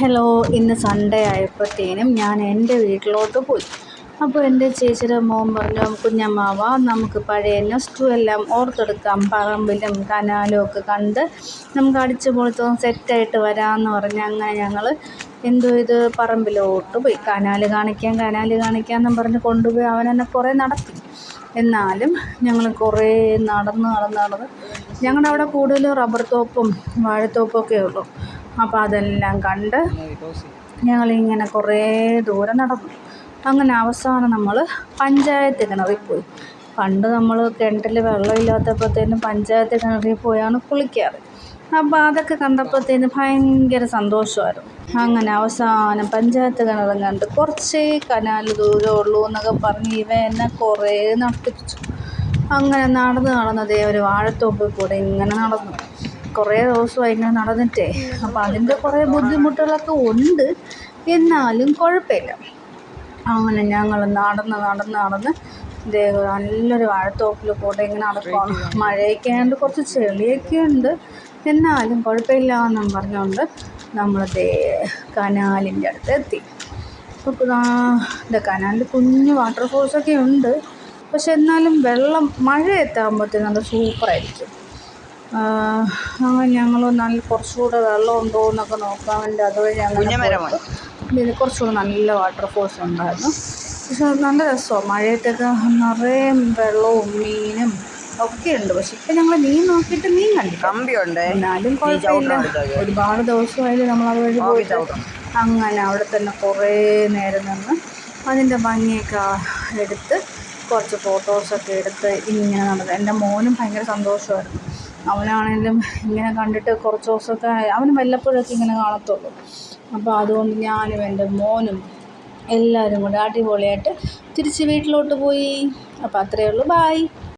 Hello ഇന്ന് Sunday ആയപ്പോഴത്തേനും ഞാൻ എന്റെ വീട്ടിലോട്ട് പോയി. അപ്പോൾ എന്റെ ചേച്ചിയുടെ മോൻ പറഞ്ഞു കുഞ്ഞമ്മാവ നമുക്ക് പഴയ നെസ്റ്റു എല്ലാം ഓർത്തെടുക്കാം. പറമ്പിലും കനാലും ഒക്കെ കണ്ട് നമുക്ക് അടിച്ച് പൊളിച്ചൊന്ന് സെറ്റായിട്ട് വരാമെന്ന് പറഞ്ഞ് അങ്ങനെ ഞങ്ങൾ എന്തോ ഇത് പറമ്പിലോട്ട് പോയി. കനാൽ കാണിക്കാം കനാല് കാണിക്കാമെന്നും പറഞ്ഞ് കൊണ്ടുപോയി അവൻ എന്നെ കുറേ നടത്തി. എന്നാലും ഞങ്ങൾ കുറേ നടന്ന് നടന്ന് നടന്ന് ഞങ്ങളുടെ അവിടെ കൂടുതലും റബ്ബർ തോപ്പും വാഴത്തോപ്പും ഒക്കെ ഉള്ളൂ. അപ്പോൾ അതെല്ലാം കണ്ട് ഞങ്ങളിങ്ങനെ കുറേ ദൂരം നടന്നു. അങ്ങനെ അവസാനം നമ്മൾ പഞ്ചായത്ത് കിണറിൽ പോയി. പണ്ട് നമ്മൾ കിണറ്റിൽ വെള്ളമില്ലാത്തപ്പോഴത്തേനും പഞ്ചായത്ത് കിണറിൽ പോയാണ് കുളിക്കാറ്. അപ്പോൾ അതൊക്കെ കണ്ടപ്പോഴത്തേന് ഭയങ്കര സന്തോഷമായിരുന്നു. അങ്ങനെ അവസാനം പഞ്ചായത്ത് കിണറും കണ്ട് കുറച്ചേ കനാൽ ദൂരം ഉള്ളൂ എന്നൊക്കെ പറഞ്ഞ് ഇവ എന്നെ കുറേ നടത്തിപ്പിച്ചു അങ്ങനെ നടന്ന് നടന്നതേ ഒരു വാഴത്തോപ്പിൽ കൂടെ ഇങ്ങനെ നടന്നു. കുറേ ദിവസമായി ഇങ്ങനെ നടന്നിട്ടേ. അപ്പോൾ അതിന്റെ കുറേ ബുദ്ധിമുട്ടുകളൊക്കെ ഉണ്ട്. എന്നാലും കുഴപ്പമില്ല. അങ്ങനെ ഞങ്ങൾ നടന്ന് നടന്ന് നടന്ന് ദേ നല്ലൊരു വാഴത്തോപ്പിൽ കൂടെ ഇങ്ങനെ നടക്കുകയാണ് മഴയൊക്കെ ആയതുകൊണ്ട് കുറച്ച് ചെളിയൊക്കെ ഉണ്ട്. എന്നാലും കുഴപ്പമില്ല എന്നും പറഞ്ഞുകൊണ്ട് നമ്മളതേ കനാലിന്റെ അടുത്ത് എത്തി. അപ്പോൾ എന്താ കനാലിൽ കുഞ്ഞു വാട്ടർഫോൾസൊക്കെ ഉണ്ട്. പക്ഷെ എന്നാലും വെള്ളം മഴ എത്താകുമ്പോഴത്തേക്കും നല്ല സൂപ്പറായിരിക്കും. ഞങ്ങൾ നല്ല കുറച്ചുകൂടെ വെള്ളം ഉണ്ടോ എന്നൊക്കെ നോക്കാൻ വേണ്ടി അതുവഴി അങ്ങനെ ഇതിൽ കുറച്ചുകൂടെ നല്ല വാട്ടർഫോൾസ് ഉണ്ടായിരുന്നു. പക്ഷെ നല്ല രസമാണ്. മഴയത്തൊക്കെ നിറയെ വെള്ളവും മീനും ഒക്കെ ഉണ്ട്. പക്ഷെ ഇപ്പം ഞങ്ങൾ മീൻ നോക്കിയിട്ട് മീൻ കണ്ടിട്ടുണ്ട് എന്നാലും കുഴപ്പമില്ല. ഒരുപാട് ദിവസമായാലും നമ്മൾ അതുവഴി പോയിട്ട് അങ്ങനെ അവിടെ തന്നെ കുറേ നേരം നിന്ന് അതിന്റെ ഭംഗിയൊക്കെ എടുത്ത് കുറച്ച് ഫോട്ടോസൊക്കെ എടുത്ത് ഇങ്ങനെ നടന്നത് എന്റെ മോനും ഭയങ്കര സന്തോഷമായിരുന്നു. അവനാണെങ്കിലും ഇങ്ങനെ കണ്ടിട്ട് കുറച്ച് ദിവസമൊക്കെ അവന് വല്ലപ്പോഴൊക്കെ ഇങ്ങനെ കാണത്തുള്ളൂ. അപ്പോൾ അതുകൊണ്ട് ഞാനും എന്റെ മോനും എല്ലാവരും കൂടെ അടിപൊളിയായിട്ട് തിരിച്ച് വീട്ടിലോട്ട് പോയി. അപ്പോൾ അത്രയേ ഉള്ളൂ. ബായ്